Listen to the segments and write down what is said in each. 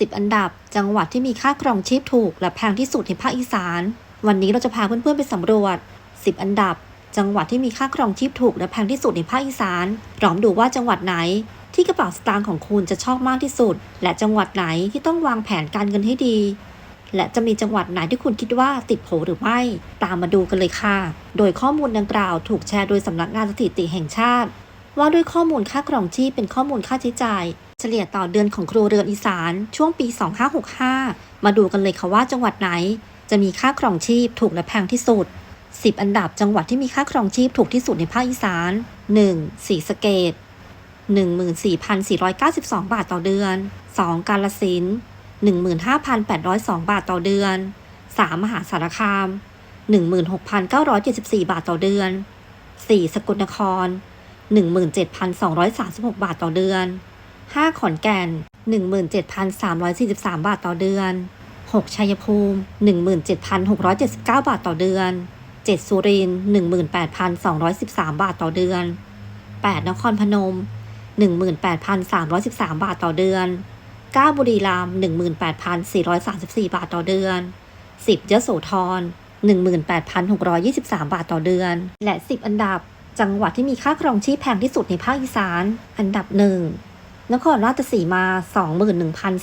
10 อันดับ จังหวัดที่มีค่าครองชีพถูก และแพงที่สุดในภาคอีสาน วันนี้เราจะพาเพื่อนๆไปสำรวจ 10 อันดับ จังหวัดที่มีค่าครองชีพถูก และแพงที่สุดในภาคอีสานพร้อมดูว่าจังหวัดไหน ที่กระเป๋าสตางค์ของคุณจะชอบมากที่สุด และจังหวัดไหนที่ต้องวางแผนการเงินให้ดี และจะมีจังหวัดไหนที่คุณคิดว่าติดโผหรือไม่ ตามมาดูกันเลยค่ะ โดยข้อมูลดังกล่าวถูกแชร์โดยสำนักงานสถิติแห่งชาติว่าด้วยข้อมูลค่าครองชีพเป็นข้อมูลค่าใช้จ่าย เฉลี่ยต่อเดือนของครัวเรือนอีสานช่วงปี 2565 มาดูกันเลยค่ะว่าจังหวัดไหน จะมีค่าครองชีพถูกและแพงที่สุด 10 อันดับจังหวัดที่มีค่าครองชีพถูกที่สุดในภาคอีสาน 1. ศรีสะเกด14,492 บาทต่อเดือน 2. กาฬสิน15,802 บาทต่อเดือน 3. มหาสารคาม 16,974 บาทต่อเดือน 4. สกลนคร 17,236 บาทต่อเดือน 5. ขอนแก่น 17,343 บาทต่อเดือน 6. ชัยภูมิ 17,679 บาทต่อเดือน 7. สุรินทร์18,213 บาทต่อเดือน 8. นครพนม 18,313 บาทต่อเดือน 9. บุรีรัมย์18,434 บาทต่อเดือน 10. ยโสธร18,623 บาทต่อเดือน และ 10 อันดับ จังหวัดที่มีค่าครองชีพแพงที่สุดในภาคอีสาน อันดับ1น นครราชสีมา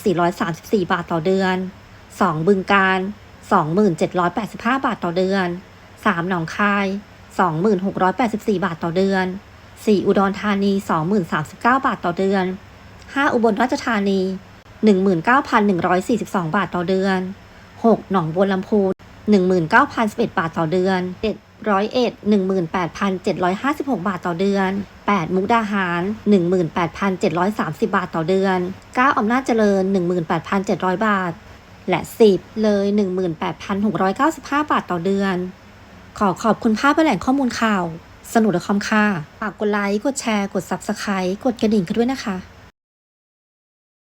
21,434 บาทต่อเดือน 2. บึงกาฬ2,785 บาทต่อเดือน 3. หนองคาย 2,684 บาทต่อเดือน 4. อุดรธานี 20,039 บาทต่อเดือน 5. อุบลราชธานี 19,142 บาทต่อเดือน 6. หนองบัวลำพู 19,011 บาทต่อเดือน 7. ร้อยเอ็ดหนึ่งหมื่นแปดพันเจ็ดร้อยห้าสิบหกบาทต่อเดือนแปดมุกดาหารหนึ่งหมื่นแปดพันเจ็ดร้อยสามสิบาทต่อเดือนเก้าอำนาจเจริญหนึ่งหมื่นแปดพันเจ็ดร้อยบาท และสิบเลยหนึ่งหมื่นแปดพันหกร้อยเก้าสิบห้าบาทต่อเดือน ขอขอบคุณภาพแลหล่งข้อมูลข่าว สนุกและคอมค่าฝากกดไลค์ กดแชร์ กด Subscribe กดกระดิ่งกันด้วยนะคะ